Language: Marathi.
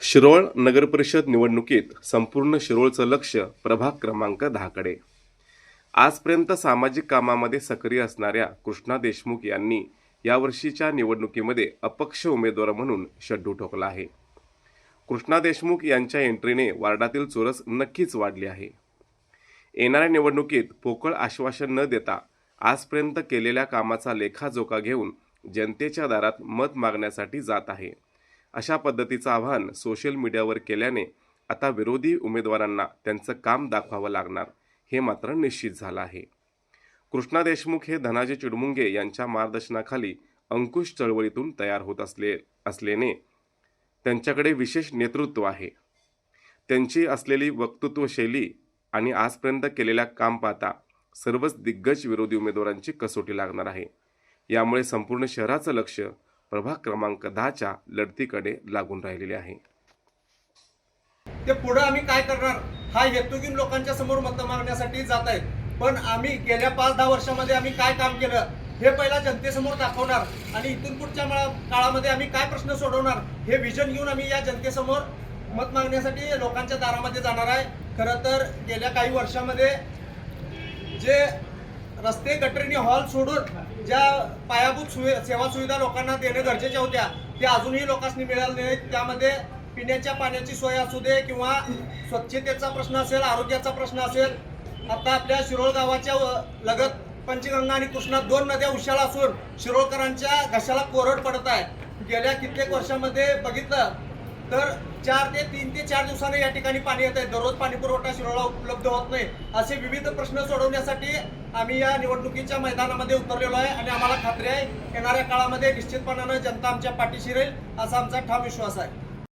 शिरोळ नगरपरिषद निवडणुकीत संपूर्ण शिरोळचं लक्ष प्रभाग क्रमांक दहाकडे. आजपर्यंत सामाजिक कामामध्ये सक्रिय असणाऱ्या कृष्णा देशमुख यांनी यावर्षीच्या निवडणुकीमध्ये अपक्ष उमेदवार म्हणून शड्डू ठोकला आहे. कृष्णा देशमुख यांच्या एंट्रीने वार्डातील चोरस नक्कीच वाढली आहे. येणाऱ्या निवडणुकीत पोकळ आश्वासन न देता आजपर्यंत केलेल्या कामाचा लेखाजोखा घेऊन जनतेच्या दारात मत मागण्यासाठी जात आहे. अशा पद्धतीचं आवाहन सोशल मीडियावर केल्याने आता विरोधी उमेदवारांना त्यांचं काम दाखवावं लागणार हे मात्र निश्चित झालं आहे. कृष्णा देशमुख हे धनाजी चिडमुंगे यांच्या मार्गदर्शनाखाली अंकुश चळवळीतून तयार होत असले असल्याने त्यांच्याकडे विशेष नेतृत्व आहे. त्यांची असलेली वक्तृत्व शैली आणि आजपर्यंत केलेल्या काम पाहता सर्वच दिग्गज विरोधी उमेदवारांची कसोटी लागणार आहे. यामुळे संपूर्ण शहराचं लक्ष प्रभाग क्रमांक दहाच्या लढतीकडे लागून राहिलेले आहे. ते पुढे आम्ही काय करणार? हा हेतू लोकांच्या समोर मत मागण्यासाठी जात आहेत. पण आम्ही गेल्या पाच दहा वर्षामध्ये आम्ही काय काम केलं हे पहिला जनतेसमोर दाखवणार आणि इथून पुढच्या काळामध्ये आम्ही काय प्रश्न सोडवणार हे विजन घेऊन आम्ही या जनतेसमोर मत मागण्यासाठी लोकांच्या दारामध्ये जाणार आहे. खरं तर गेल्या काही वर्षामध्ये जे रस्ते गटरीने हॉल सोडून ज्या पायाभूत सुवि सेवा सुविधा लोकांना देणं गरजेच्या होत्या त्या अजूनही लोकांनी मिळाल्या नाहीत. त्यामध्ये पिण्याच्या पाण्याची सोय असू दे किंवा स्वच्छतेचा प्रश्न असेल आरोग्याचा प्रश्न असेल आता आपल्या शिरोळ गावाच्या लगत पंचगंगा आणि कृष्णा दोन नद्या उशाला असून शिरोळकरांच्या घशाला कोरड पडत आहे. गेल्या कित्येक वर्षामध्ये बघितलं तर चार ते तीन ते चार दिवसांनी या ठिकाणी पाणी येत आहे दररोज पाणी पुरवठा शिरोळा उपलब्ध होत नाही असे विविध प्रश्न सोडवण्यासाठी आम्ही या निवडणुकीच्या मैदानामध्ये उतरलेलो आहे आणि आम्हाला खात्री आहे येणाऱ्या काळामध्ये निश्चितपणानं जनता आमच्या पाठीशी राहील असा आमचा ठाम विश्वास आहे.